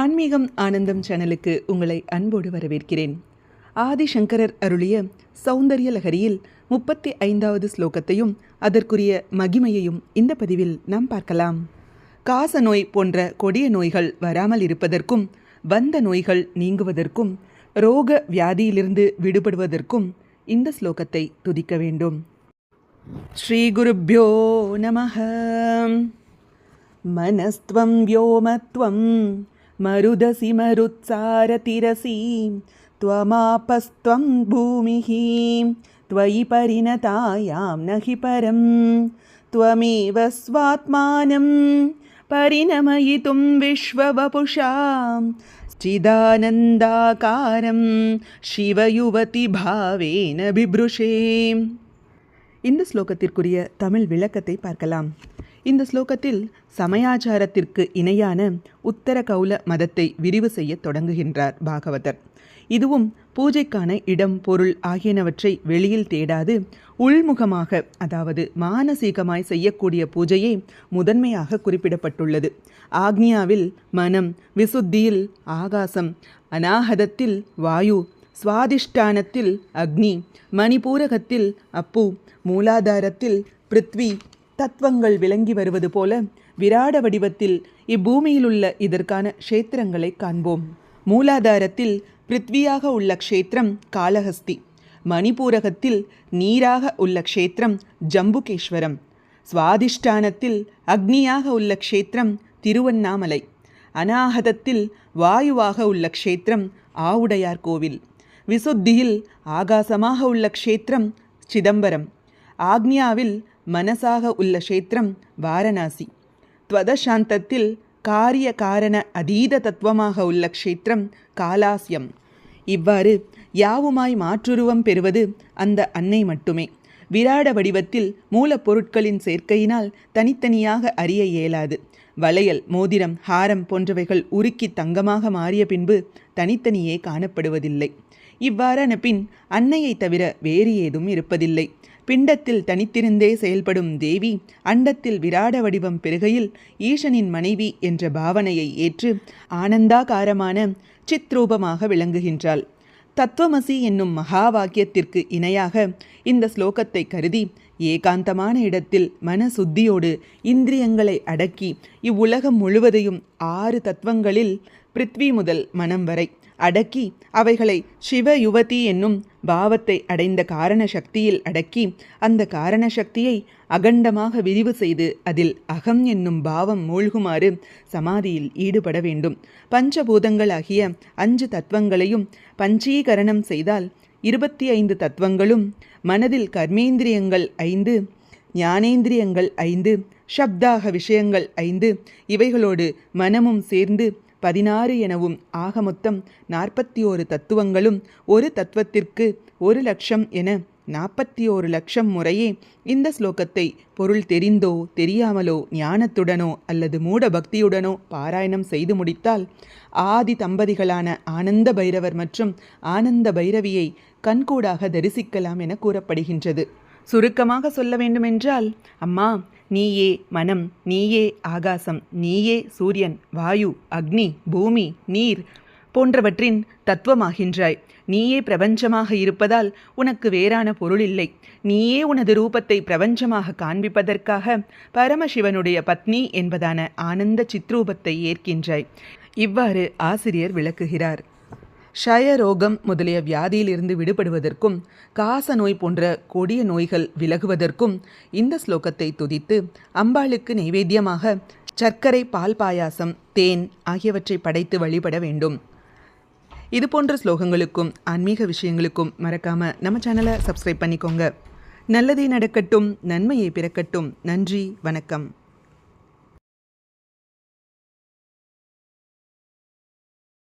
ஆன்மீகம் ஆனந்தம் சேனலுக்கு உங்களை அன்போடு வரவேற்கிறேன். ஆதிசங்கரர் அருளிய சௌந்தரிய லகரியில் முப்பத்தி ஐந்தாவது ஸ்லோகத்தையும் அதற்குரிய மகிமையையும் இந்த பதிவில் நாம் பார்க்கலாம். காச நோய் போன்ற கொடிய நோய்கள் வராமல் இருப்பதற்கும் வந்த நோய்கள் நீங்குவதற்கும் ரோக வியாதியிலிருந்து விடுபடுவதற்கும் இந்த ஸ்லோகத்தை துதிக்க வேண்டும். ஸ்ரீ குருப்யோ நமஹ. மனஸ்துவம் வியோமத்வம். मरुदसि मरुत्सारतिरसि त्वमापस्त्वं भूमिः त्वयि परिणतायां न हि परं त्वमेव स्वात्मानं परिणमयितुं विश्ववपुषां चिदानन्दाकारं शिवयुवति भावेन बिभृशे இந்த ஸ்லோகத்திற்குரிய தமிழ் விளக்கத்தை பார்க்கலாம் இந்த ஸ்லோகத்தில் சமயாச்சாரத்திற்கு இணையான உத்தர கௌல மதத்தை விரிவு செய்ய தொடங்குகின்றார் பாகவதர். இதுவும் பூஜைக்கான இடம் பொருள் ஆகியனவற்றை வெளியில் தேடாது உள்முகமாக அதாவது மானசீகமாய் செய்யக்கூடிய பூஜையே முதன்மையாக குறிப்பிடப்பட்டுள்ளது. ஆக்னியாவில் மனம் விசுத்தியில் ஆகாசம் அநாகதத்தில் வாயு சுவாதிஷ்டானத்தில் அக்னி மணிபூரகத்தில் அப்பு மூலாதாரத்தில் பிருத்வி தத்துவங்கள் விளங்கி வருவது போல விராட வடிவத்தில் இப்பூமியிலுள்ள இதற்கான க்ஷேத்திரங்களை காண்போம். மூலாதாரத்தில் பிருத்வியாக உள்ள க்ஷேத்திரம் காளஹஸ்தி. மணிபூரகத்தில் நீராக உள்ள க்ஷேத்திரம் ஜம்புகேஸ்வரம். சுவாதிஷ்டானத்தில் அக்னியாக உள்ள க்ஷேத்திரம் திருவண்ணாமலை. அநாகதத்தில் வாயுவாக உள்ள க்ஷேத்திரம் ஆவுடையார் கோவில். விசுத்தியில் ஆகாசமாக உள்ள க்ஷேத்திரம் சிதம்பரம். ஆக்னியாவில் மனசாக உள்ள க்ஷேத்திரம் வாரணாசி. துவதசாந்தத்தில் காரிய காரண அதீத தத்துவமாக உள்ள க்ஷேத்திரம் காலாஸ்யம் இவ்வாறு யாவுமாய் மாற்றுருவம் பெறுவது அந்த அன்னை மட்டுமே. விராட வடிவத்தில் மூலப்பொருட்களின் சேர்க்கையினால் தனித்தனியாக அறிய இயலாது. வளையல் மோதிரம் ஹாரம் போன்றவைகள் உருக்கி தங்கமாக மாறிய பின்பு தனித்தனியே காணப்படுவதில்லை. இவ்வாறான பின் அன்னையை தவிர வேறு ஏதும் இருப்பதில்லை. பிண்டத்தில் தனித்திருந்தே செயல்படும் தேவி அண்டத்தில் விராட வடிவம் பெருகையில் ஈசனின் மனைவி என்ற பாவனையை ஏற்று ஆனந்தாகாரமான சித்ரூபமாக விளங்குகின்றாள். தத்துவமசி என்னும் மகா வாக்கியத்திற்கு இணையாக இந்த ஸ்லோகத்தை கருதி ஏகாந்தமான இடத்தில் மனசுத்தியோடு இந்திரியங்களை அடக்கி இவ்வுலகம் முழுவதையும் ஆறு தத்துவங்களில் பிருத்வி முதல் மனம் வரை. அடக்கி அவைகளை சிவ யுவதி என்னும் பாவத்தை அடைந்த காரண சக்தியில் அடக்கி அந்த காரண சக்தியை அகண்டமாக விரிவு செய்து அதில் அகம் என்னும் பாவம் மூழ்குமாறு சமாதியில் ஈடுபட வேண்டும். பஞ்சபூதங்களாகிய அஞ்சு தத்துவங்களையும் பஞ்சீகரணம் செய்தால் இருபத்தி ஐந்து தத்துவங்களும் மனதில் கர்மேந்திரியங்கள் ஐந்து ஞானேந்திரியங்கள் ஐந்து சப்தாக விஷயங்கள் ஐந்து இவைகளோடு மனமும் சேர்ந்து பதினாறு எனவும் ஆக மொத்தம் நாற்பத்தி ஓரு தத்துவங்களும் ஒரு தத்துவத்திற்கு ஒரு லட்சம் என நாற்பத்தி ஓரு லட்சம் முறையே இந்த ஸ்லோகத்தை பொருள் தெரிந்தோ தெரியாமலோ ஞானத்துடனோ அல்லது மூட பக்தியுடனோ பாராயணம் செய்து முடித்தால் ஆதி தம்பதிகளான ஆனந்த பைரவர் மற்றும் ஆனந்த பைரவியை கண்கூடாக தரிசிக்கலாம் என கூறப்படுகின்றது. சுருக்கமாக சொல்ல வேண்டுமென்றால் அம்மா நீயே மனம் நீயே ஆகாசம் நீயே சூரியன் வாயு அக்னி பூமி நீர் போன்றவற்றின் தத்துவமாகின்றாய். நீயே பிரபஞ்சமாக இருப்பதால் உனக்கு வேறான பொருள் இல்லை. நீயே உனது ரூபத்தை பிரபஞ்சமாக காண்பிப்பதற்காக பரமசிவனுடைய பத்னி என்பதான ஆனந்த சித்ரூபத்தை ஏற்கின்றாய். இவ்வாறு ஆசிரியர் விளக்குகிறார். ஷயரோகம் முதலிய வியாதியிலிருந்து விடுபடுவதற்கும் காச நோய் போன்ற கொடிய நோய்கள் விலகுவதற்கும் இந்த ஸ்லோகத்தை துதித்து அம்பாளுக்கு நைவேத்தியமாக சர்க்கரை பால் பாயாசம் தேன் ஆகியவற்றை படைத்து வழிபட வேண்டும். இது போன்ற ஸ்லோகங்களுக்கும் ஆன்மீக விஷயங்களுக்கும் மறக்காம நம்ம சேனலை சப்ஸ்கிரைப் பண்ணிக்கோங்க. நல்லதே நடக்கட்டும் நன்மையை பிறக்கட்டும். நன்றி வணக்கம்.